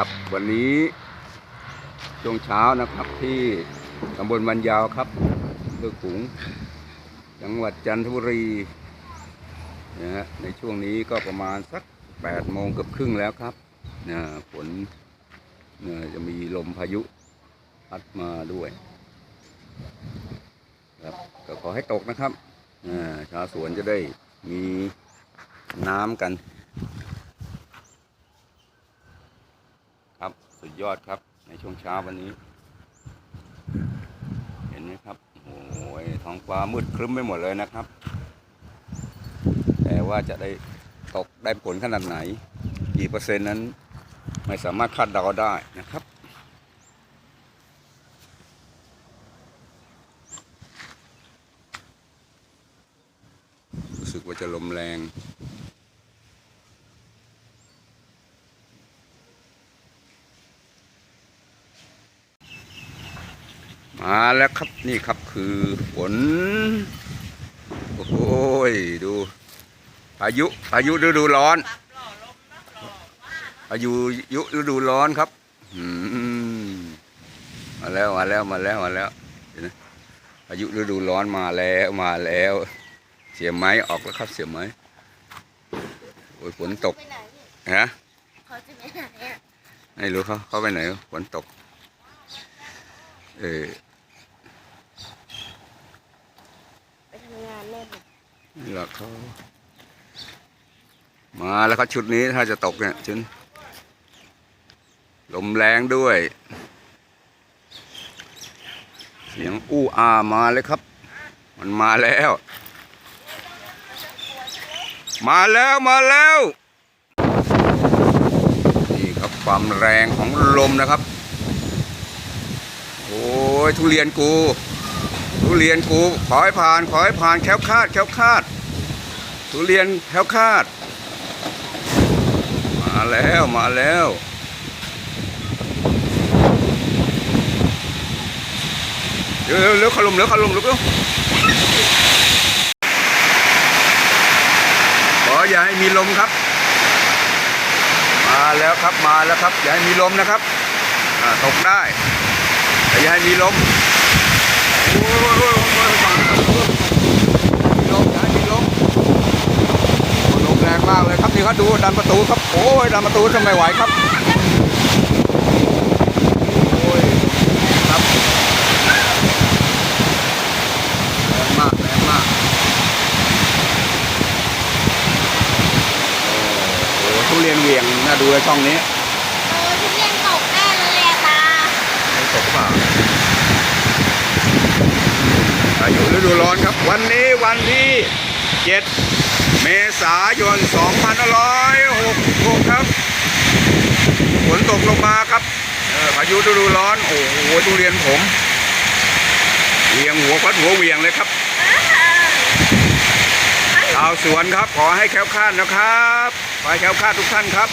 ครับวันนี้ช่วงเช้านะครับที่ตำบลมันยาวครับเพื่อขุงจังหวัดจันทบุรีนะฮะในช่วงนี้ก็ประมาณสัก8โมงเกือบครึ่งแล้วครับนะฝนนี่ยจะมีลมพายุพัดมาด้วยครับก็ขอให้ตกนะครับชาวสวนจะได้มีน้ำกัน ครับสุด ยอดครับ ในช่วงเช้าวันนี้ เห็นไหมครับโอ้ยท้องฟ้ามืดครึ้มไปหมดเลยนะครับ แต่ว่าจะได้ตกได้ผลขนาดไหน กี่เปอร์เซ็นต์นั้น ไม่สามารถคาดเดาได้นะครับรู้สึกว่าจะลมแรง มาแล้วครับนี่ครับคือฝนโอ้โหยดูพายุพายุฤดูร้อนพายุยุฤดูร้อนครับอืมมาแล้วมาแล้วมาแล้วมาแล้วเห็นไหมพายุฤดูร้อนมาแล้วมาแล้ว เสียไม้ออกแล้วครับเสียไม้โอ้ยฝนตกไปไหนเนี่ยฮะเขาจะไปไหนอะไม่รู้เขาเขาไปไหนฝนตก เออ ไปทำ งานแน่เลยนี่แหละเขามาแล้วครับชุดนี้ถ้าจะตกเนี่ยชุดลมแรงด้วย เสียงอู้อามาเลยครับ มันมาแล้ว มาแล้วมาแล้วนี่ครับความแรงของลมนะครับ โอ้ยทุเรียนกู ทุเรียนกูขอให้ผ่านขอให้ผ่านแคล้วคาดแคล้วคาด ทุเรียนแคล้วคาด มาแล้วมาแล้วเร็วเร็วเร็วขลุมเร็วขลุมเร็วเร็วขออย่าให้มีลมครับ มาแล้วครับมาแล้วครับอย่าให้มีลมนะครับตกได้แต่อย่าให้มีลม มีลมแรงมากเลยครับนี่ครับดูดันประตูครับโอ้ยดันประตูทำไมไหวครับโอ้ยครับแรงมากแรงมากโอ้โหทุเรียนเหวียงน่าดูเลยช่องนี้โอ้ทุเรียนตกแน่เลยอะตาไม่ตกเปล่าายุฤดูร้อนครับ วันนี้วันที่ 7 เมษายน 2566 ครับ ฝนตกลงมาครับพายุฤดูร้อน โอ้โหทุเรียนผมเวียงหัวพัดหัวเวียงเลยครับชาวสวนครับ ขอให้แคล้วคลาดนะครับขอให้แคล้วคลาดทุกท่านครับ